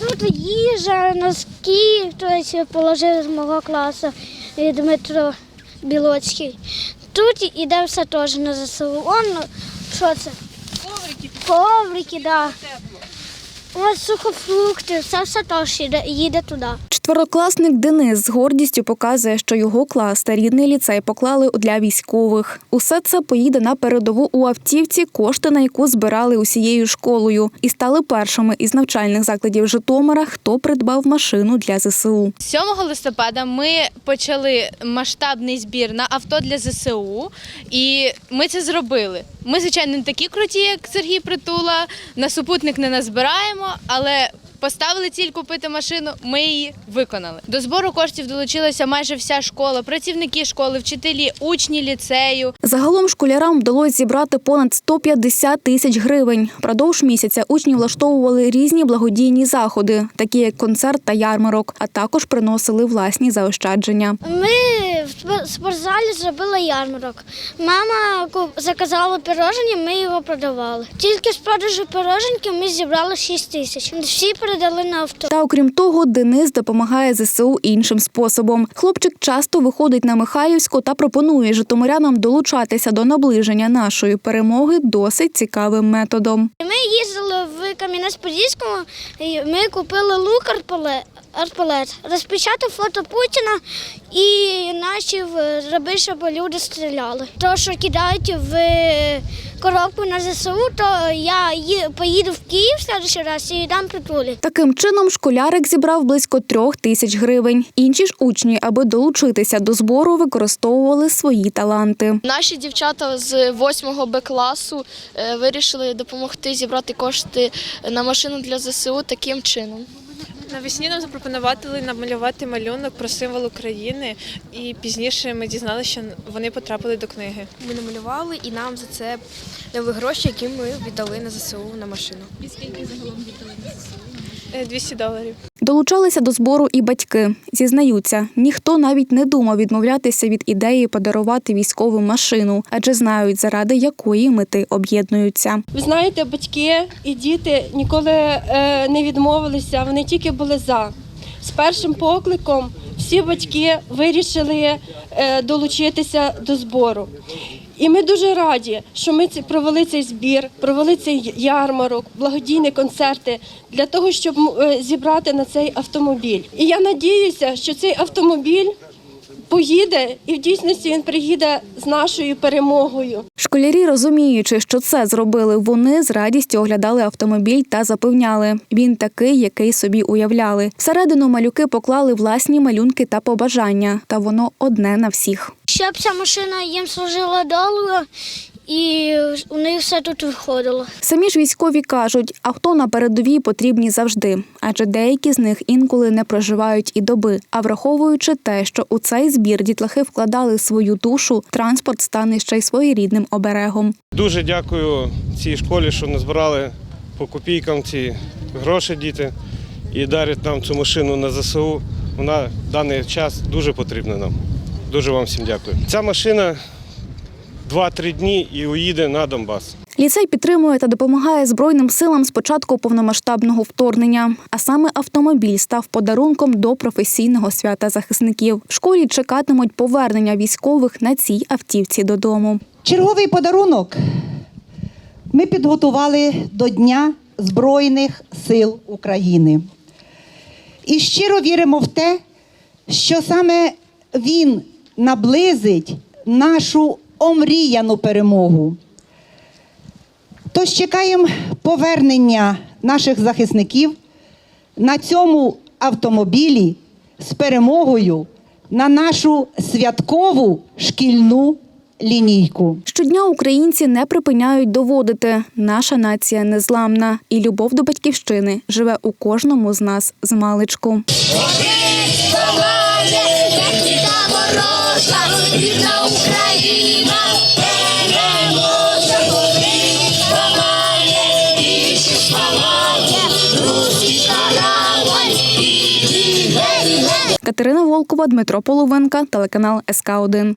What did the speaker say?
Тут їжа, носки, хтось положив з мого класу Дмитро Білоцький. Тут іде все теж на ЗСУ. Он, ну, що це? Коврики. Коврики, так. Да. Ось сухофрукти, все все теж їде, їде туди. Четверокласник Денис з гордістю показує, що його клас та рідний ліцей поклали для військових. Усе це поїде на передову у автівці, кошти на яку збирали усією школою, і стали першими із навчальних закладів Житомира, хто придбав машину для ЗСУ. 7 листопада ми почали масштабний збір на авто для ЗСУ, і ми це зробили. Ми, звичайно, не такі круті, як Сергій Притула. На супутник не назбираємо, але поставили ціль купити машину. Ми її виконали. До збору коштів долучилася майже вся школа, працівники школи, вчителі, учні ліцею. Загалом школярам вдалося зібрати понад 150 тисяч гривень. Продовж місяця учні влаштовували різні благодійні заходи, такі як концерт та ярмарок, а також приносили власні заощадження. Ми спортзалі зробили ярмарок. Мама заказала пирожені, ми його продавали. Тільки з продажу пироженки ми зібрали 6 тисяч. Всі передали на авто. Та окрім того, Денис допомагає ЗСУ іншим способом. Хлопчик часто виходить на Михайлівську та пропонує житомирянам долучатися до наближення нашої перемоги досить цікавим методом. Ми їздили в Кам'янець-Подільському, і ми купили лук арпалет, розпечатав фото Путіна і наші робити, щоб люди стріляли. То, що кидають в коробку на ЗСУ, то я поїду в Київ в следующий раз і дам притулі. Таким чином, школярик зібрав близько трьох тисяч гривень. Інші ж учні, аби долучитися до збору, використовували свої таланти. Наші дівчата з 8 Б класу е, вирішили допомогти зібрати кошти на машину для ЗСУ таким чином. Навесні нам запропонували намалювати малюнок про символ України, і пізніше ми дізналися, що вони потрапили до книги. Ми намалювали і нам за це дали гроші, які ми віддали на ЗСУ на машину. І скільки загалом віддали на ЗСУ? 200 доларів. Долучалися до збору і батьки. Зізнаються, ніхто навіть не думав відмовлятися від ідеї подарувати військову машину, адже знають, заради якої мети об'єднуються. Ви знаєте, батьки і діти ніколи е, не відмовилися, вони тільки були за. З першим покликом всі батьки вирішили е, долучитися до збору. І ми дуже раді, що ми провели цей збір, провели цей ярмарок, благодійні концерти для того, щоб е, зібрати на цей автомобіль. І я надіюся, що цей автомобіль поїде і в дійсності він приїде з нашою перемогою. Школярі, розуміючи, що це зробили вони, з радістю оглядали автомобіль та запевняли, він такий, який собі уявляли. Всередину малюки поклали власні малюнки та побажання, та воно одне на всіх. Щоб ця машина їм служила довго і у них все тут виходило. Самі ж військові кажуть, авто на передовій потрібні завжди, адже деякі з них інколи не проживають і доби. А враховуючи те, що у цей збір дітлахи вкладали свою душу, транспорт стане ще й своєрідним оберегом. Дуже дякую цій школі, що назбирали по копійкам ці гроші діти і дарять нам цю машину на ЗСУ. Вона в даний час дуже потрібна нам. Дуже вам всім дякую. Ця машина 2-3 дні і уїде на Донбас. Ліцей підтримує та допомагає Збройним силам з початку повномасштабного вторгнення. А саме автомобіль став подарунком до професійного свята захисників. В школі чекатимуть повернення військових на цій автівці додому. Черговий подарунок ми підготували до Дня Збройних сил України. І щиро віримо в те, що саме він наблизить нашу омріяну перемогу. Тож чекаємо повернення наших захисників на цьому автомобілі з перемогою на нашу святкову шкільну лінійку. Щодня українці не припиняють доводити, наша нація незламна, і любов до батьківщини живе у кожному з нас з маличку. Катерина Волкова, Дмитро Половенка, телеканал СК 1